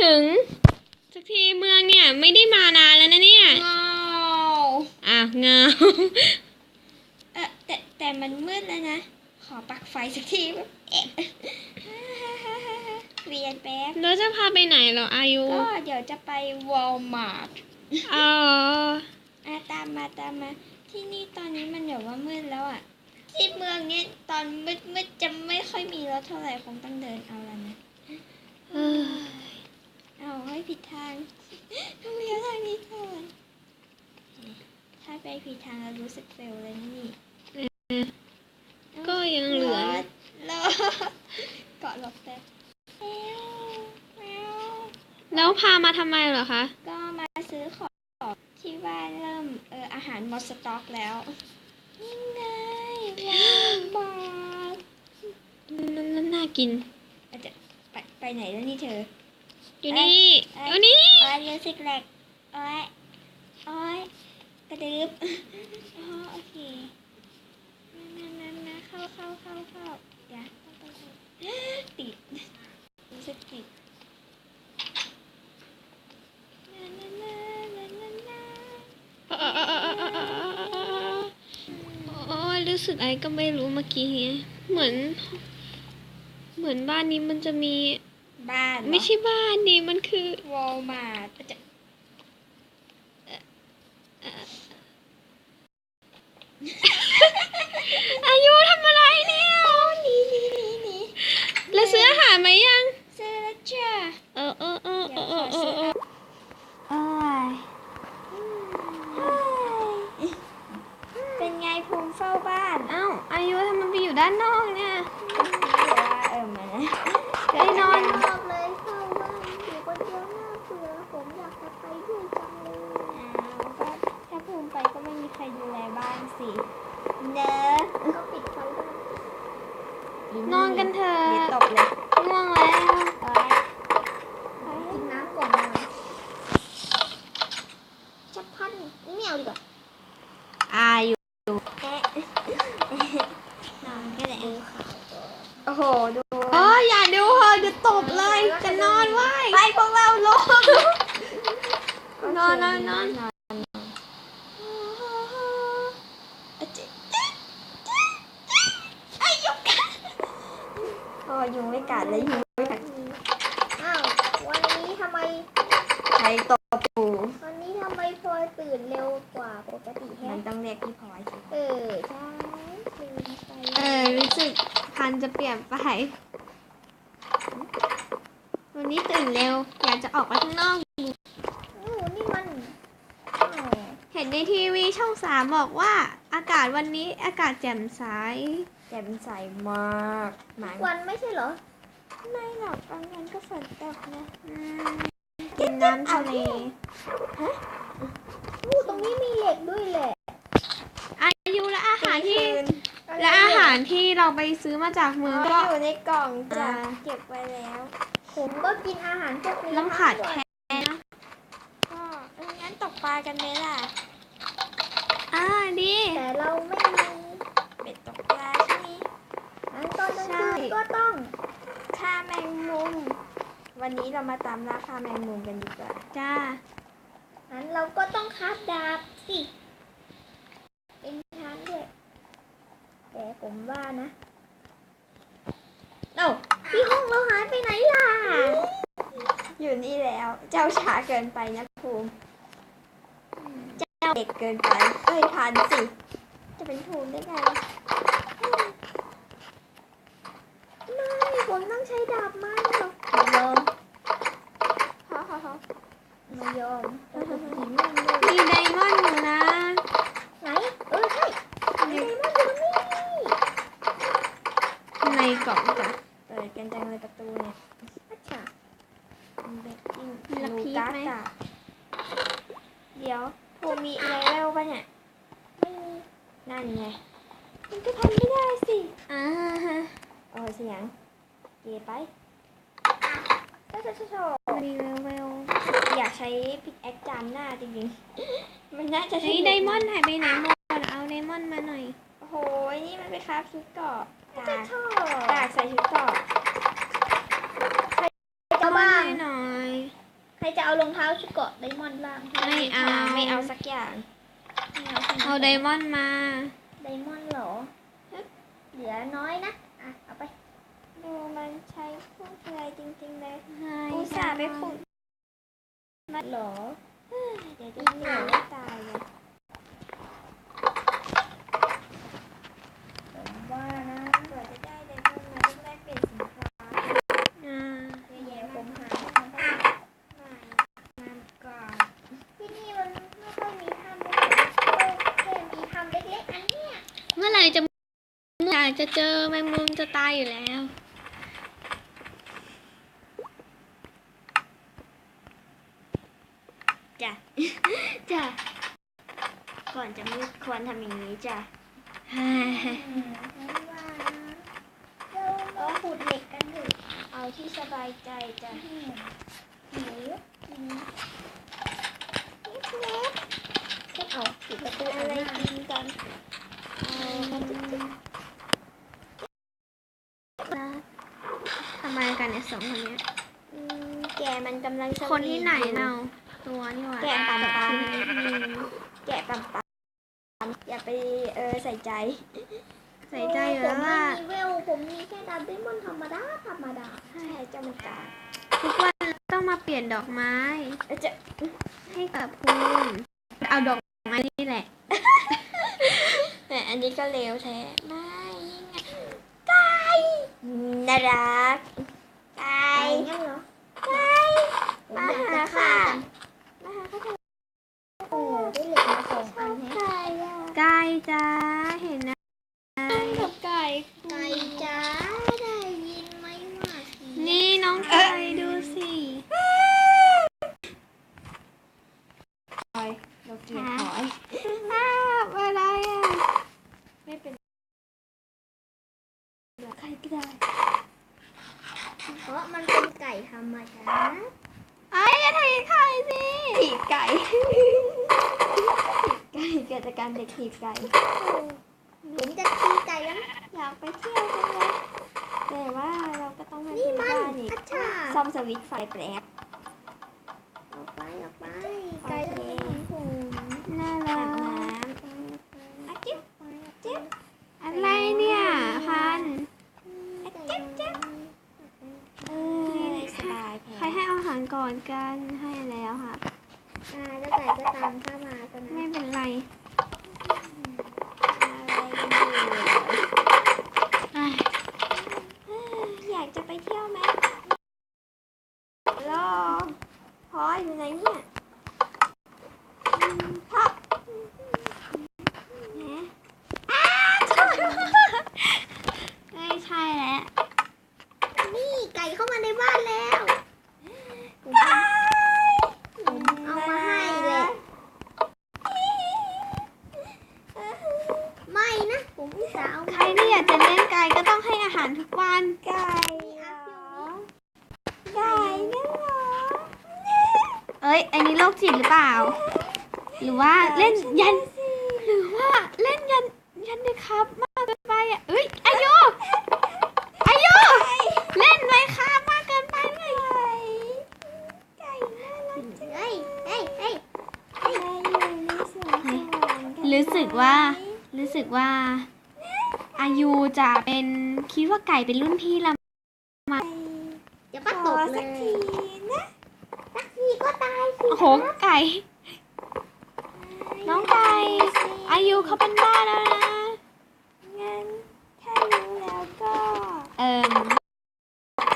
ถึง สักทีเมืองเนี่ย ไม่ได้มานานแล้วนะเนี่ยเงาอะเงา เออแต่แต่มันมืดแล้วนะ ขอปลักไฟสักทีเอ๊ะเรียนแป๊บแล้วจะพาไปไหนเหรออายุก็เดี๋ยวจะไปวอลมาร์ทอ๋ออะตามมาตามมา ที่นี่ตอนนี้มันแบบว่ามืดแล้วอะ ที่เมืองเนี้ยตอนมืดมืดจะไม่ค่อยมีรถเท่าไหร่คงต้องเดินเอาแล้วนะ เออ เอาให้ผิดทางต้องเลี้ยวทางนี้ก่อน ถ้าไปผิดทางเรารู้สึกเฟลเลยนะนี่ก็ยังเหลือรถรถเกาะรถแป๊บแมวแมวแล้วพามาทำไมเหรอคะ ก็มาซื้อของที่บ้านเริ่มเอออาหารหมดสต็อกแล้วนี่ไงว้าวบาทนั่นนั่นน่ากินอาจจะไปไปไหนแล้วนี่เธอ อยู่นี่เอ้ยอยู่นี่โอ้ยรู้สึกแหลกโอ้ยโอ้ยกระดึบอ๋อโอเคนั่นนั่นนั่นเข้าเข้าเข้าเข้าเดี๋ยวเข้าไปเข้าติดรู้สึกติดนั่นนั่นนั่นนั่นนั่นโอ้ยรู้สึกอะไรก็ไม่รู้เมื่อกี้เนี้ยเหมือน เหมือนบ้านนี้มันจะมี บ้านเหรอไม่ใช่บ้านนี่มันคือวอลมาร์ทจะอายุทำอะไรเนี่ยโอ้หนีหนีหนีหนีแล้วซื้ออาหารไหมยัง ซื้อแล้วจ้าเออเออเออเอเดี๋ยวอขเอออซื้อเออเอ้ยเป็นไงภูมิเฝ้าบ้านเอ้าอายุทำไมไปอยู่ด้านนอก นอนกันเถอะเดี๋ยวตกเลยง่วงแล้วกินน้ำก่อนนอนชักพันไม่เอาดีกว่าอายุแอะนอนก็ได้โอ้โหดูโอ้ยอย่าดูเถอะเดี๋ยวตบเลยจะนอนไว้ไปพวกเราลงนอนนอนนอน ไอ้ยุงกัดอ๋อ ยุงไม่กัดเลยยุงไม่กัดอ้าววันนี้ทำไมใครตบปูวันนี้ทำไมพลอยตื่นเร็วกว่าปกติแฮะมันต้องเรียกพี่พลอยสิเออใช่ตื่นไปเออรู้สึกพันจะเปลี่ยนไปวันนี้ตื่นเร็วอยากจะออกไปข้างนอกโอ้นี่มันอ้าวเห็นในทีวีช่องสามบอกว่า อากาศวันนี้อากาศแจ่มใสแจ่มใสมากหมาวันไม่ใช่เหรอ ไม่หรอกบางวันก็ฝนตกนะอืมกินน้ำทะเลอู้ตรงนี้มีเหล็กด้วยแหละอายุและอาหารที่คืนและอาหารที่เราไปซื้อมาจากเมืองอ๋ก็ออยู่ในกล่องจ้ะอ่าเก็บไว้แล้ว ผมก็กินอาหารพวกนี้ต้องขาดแคลนนะก็เอองั้นตกปลากันไหมล่ะอ่าดีแต่เราไม่มีเบ็ดตกปลาใช่ไหมงั้นตอนกลางใช่คืนก็ต้อง ฆ่าแมงมุม วันนี้เรามาตามล่าฆ่าแมงมุมกันดีกว่า จ้า งั้นเราก็ต้องคาบดาบสิเป็นทางด้วยแต่ผมว่านะเอ้าที่ห้องเราหายไปไหนล่ะ อยู่นี่แล้ว เจ้าช้าเกินไปนะภูมิ เจ้าเด็กเกินไปเอ้ยทันสิ จะเป็นภูมิได้ไง ไม่ ผมต้องใช้ดาบไม้หรอไม่ยอมฮ่าฮ่าฮ่าไม่ยอมมหินมันเลยมีไดมอนด์อยู่นะ ไหน เออใช่ไอ้ไดมอนด์อยู่นี่ในกล่องจ้ะเปิดกันจังเลยประตูเนี่ยอาชาเบกกิ้งมีลักพีชไหมเดี๋ยวภูมิมีอะไรเล่าปะเนี่ย ไม่มี นั่นไง มันก็ทำไม่ได้สิ อ่าฮะโอ้เสียง เกไปเจ้าเจ้าเจ้าเรีเวลอยากใช้พิกแอคจานหน้าจริงๆ มันน่าจะเฮ้ไดมอนด์หายไปไหนหมดเอาไดมอนด์มาหน่อย โอ้โห นี่มันไปครับชุดเกาะกาเจ้ากชอบกากใส่ชุดเกาะเจ้าบ้านให้หน่อยรจะเอารองเท้าชุดเกาะไดมอนด์บ้าง ไม่เอา ไม่เอาสักอย่าง เอาไหมเอาไดมอนด์มา ไดมอนด์เหรอ เหลือน้อยนะ อะ เอาไป ดูมันใช้ฟุ่มเฟือยจริงๆเลยให้อุตส่าห์ไปขุดเหรอ เดี๋ยวจะเหนื่อยไม่ตายเลย ผมว่านะ กว่าจะได้เลยพวกมันต้องได้เปลี่ยนสินค้า อ่า เยอะแยะ ผ มาก ม มา หาย มันได้ มานก่อน ที่นี่มันไม่ค่อยมีถ้ำเลยแค่มีถ้ำเล็กๆอันเนี้ย เมื่อไหร่จะเมื่อไหร่จะเจอแมงมุมจะตายอยู่แล้ว จ้ะ จ้ะ ก่อนจะมืดควรทำอย่างนี้จ้ะอืมไม่ว่านะเราเราขุดเหล็กกันเถอะเอาที่สบายใจจ้ะอืมหิวกินเล็กๆเช็คเอาปิดประตูอะไรหน้ากินกันเอาทำไมกันเนี่ยสองคนเนี้ยอืมแกมันกำลังสวีทคนที่ไหนอยู่เนา ตัวนี่หว่าแกะปันปันอืมแกะปันปันอย่าไปเออใส่ใจ ใส่ใจอยู่แล้วว่า ผมไม่มีเวลผมมีแค่ดาบเดมอนธรรมดาธรรมดาใช่เจ้ามันกาทุกวันต้องมาเปลี่ยนดอกไม้เอ้ยจะให้กับภูมิเอาดอกไม้นี่แหละแต่อันนี้ก็เลวแท้ไม่ยังไงไก่น่ารักไก่ไก่งั้นเหรอไก่ผมอยากจะฆ่าจัง มาหาเขาเถอะ โอ้ได้เหล็กมาสองอันแฮะไก่อะไก่จ้าเห็นนะกับไก่ไก่จ้าได้ยินไหมว่าผีนี่น้องไก่ดูสิเราเกลียดหอยอ้าวอะไรอะไม่เป็นใครก็ได้เพราะมันเป็นไก่ธรรมดาไอ้อย่าถ่ายไข่สิถีบไก่ถีบ ไก่เกิดจากการเด็กถีบไก่ผมจะตีไก่แล้วนะอยากไปเที่ยวจังเลยแต่ว่าเราก็ต้องมานี่ที่มันบ้านอีกอัชชาซ่อมสวิตช์ไฟแปลกออกไปออกไปไก่ทำไมของผมน่าอารับน้กำอะจิ๊บจิ๊บอะไรเนี่ยพันไก่จ๊บเออสบายใครให้อาหารก่อนกันให้แล้วค่ะอ่าแล้วไก่ก็ตามเข้ามาตอน ไม่ นั้น เป็นไร อะไรกันอยู่ อะ เอ้ยอยากจะไปเที่ยวไหมรอพออยู่ไหนเนี่ยอืมพ่อแหม ไม่ใช่แล้ว นี่ไก่เข้ามาในบ้านแล้วผมผมเอามาให้เลยไม่นะผมอุตส่าห์เอา ใครที่อยากจะเลี้ยงไก่ก็ต้องให้อาหารทุกวัน ไก่เหรอไก่งั้นเหรอ เอ้ย อันนี้โรคจิตหรือเปล่า หรือว่าเล่นยัน หรือว่าเล่นยันยันเด็กครับ มากเกินไปอะเอ้ยอายุอายุเล่นไหมครับมากเกินไปไงไก่น่ารักจังเฮ้ยเฮ้ยเฮ้ยไก่อยู่ในสวนสวรรค์กันรู้สึกว่า รู้สึกว่า อายุจะเป็นคิดว่าไก่เป็นรุ่นพี่ละเดี๋ยวขก็ตอกเลสักยทีนะสักทีก็ตายสิโอ้โหไก่ น้องไก่ อายุเขาเป็นบ้าแล้วนะ งั้นถ้ารู้แล้วก็ เอิม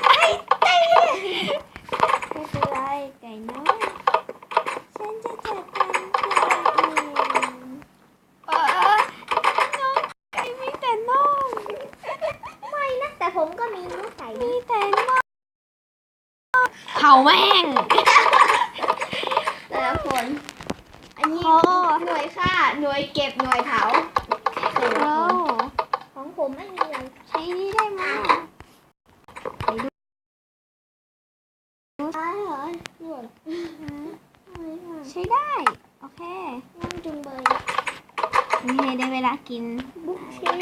ไม่เป็นไรไก่น้อยฉันจะจัดการเธอเอง เออน้องไก่มีแต่น่อง ไม่นะ แต่ผมก็มีเนื้อไก่ มี นะ แต่น่องเผาแม่ง แต่ละคน อันนี้โอ้ หน่วยฆ่า หน่วยเก็บ หน่วยเผาแต่ละโอ้คนของผมไม่มีอะไรใช้นี่ได้ไหมตายเหรอหน่วยใช้ได้ โอเคง่วงจุงเบยนี่ได้เวลากิน บุ๊กเชล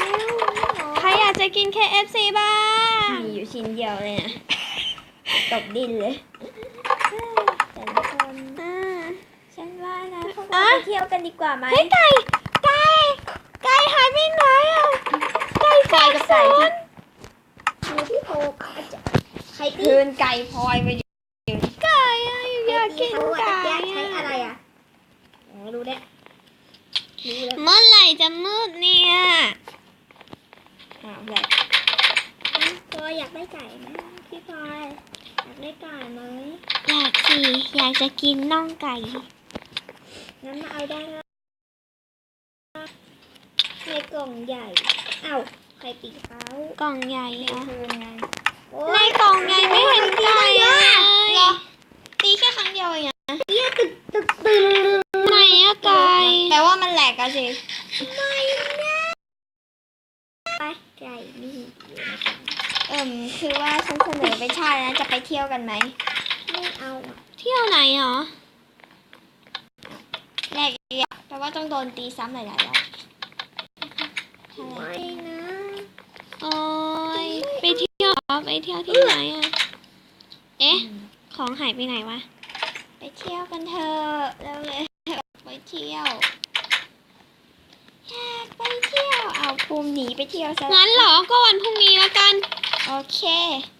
ใครอยากจะกิน KFC บ้าง มีอยู่ชิ้นเดียวเลยนะ ตกดินเลยแต่ละ เราไปเที่ยวกันดีกว่าไหมเฮ้ยไก่ ไก่ ไก่หายไปไหนอะ ไก่ไก่สับกับสไก่นที่มีพี่โพอาจจะใครตีคืนไก่พลอยไปอยู่ไก่อะอยากใครกินตีเขาอะไก่ตะเกียบใช้อะอะไรอะอ๋อรู้แล้วรู้แล้วเมื่อไหร่จะมืดเนี่ยอ้าวแหละพลอยอยากได้ไก่ไหมพี่พลอย อยากได้ไก่ไหมอยากสิอยากจะกินน่องไก่ งั้นมาเอาได้นะในกล่องใหญ่ เอ้าใครตีเขากล่องใหญ่อะ คืนไงโอ้ในยกล่องใหญ่ไม่เห็นไก่อะเหรอตีแค่ครั้งเดียวเองอะตึกตึกตึกไหนอะไก่แปลว่ามันแหลกอะสิไม่นะไปไก่นี่อยู่ในกล่องเอิ่มคือว่าฉันเสนอไปชาตินะจะไปเที่ยวกันไหมไม่เอาอะเที่ยวไหนหรอแหลกอีกอะ แปลว่าต้องโดนตีซ้ำหลายๆรอบไม่นะโอ้ยไปเที่ยวเหรอไปเที่ยวที่ไหนอะเอ๊ะ ของหายไปไหนวะ ไปเที่ยวกันเถอะแล้วเลยไปเที่ยวอยากไปเที่ยว เอาภูมิหนีไปเที่ยวซะงั้นเหรอ ก็วันพรุ่งนี้ละกัน โอเคโ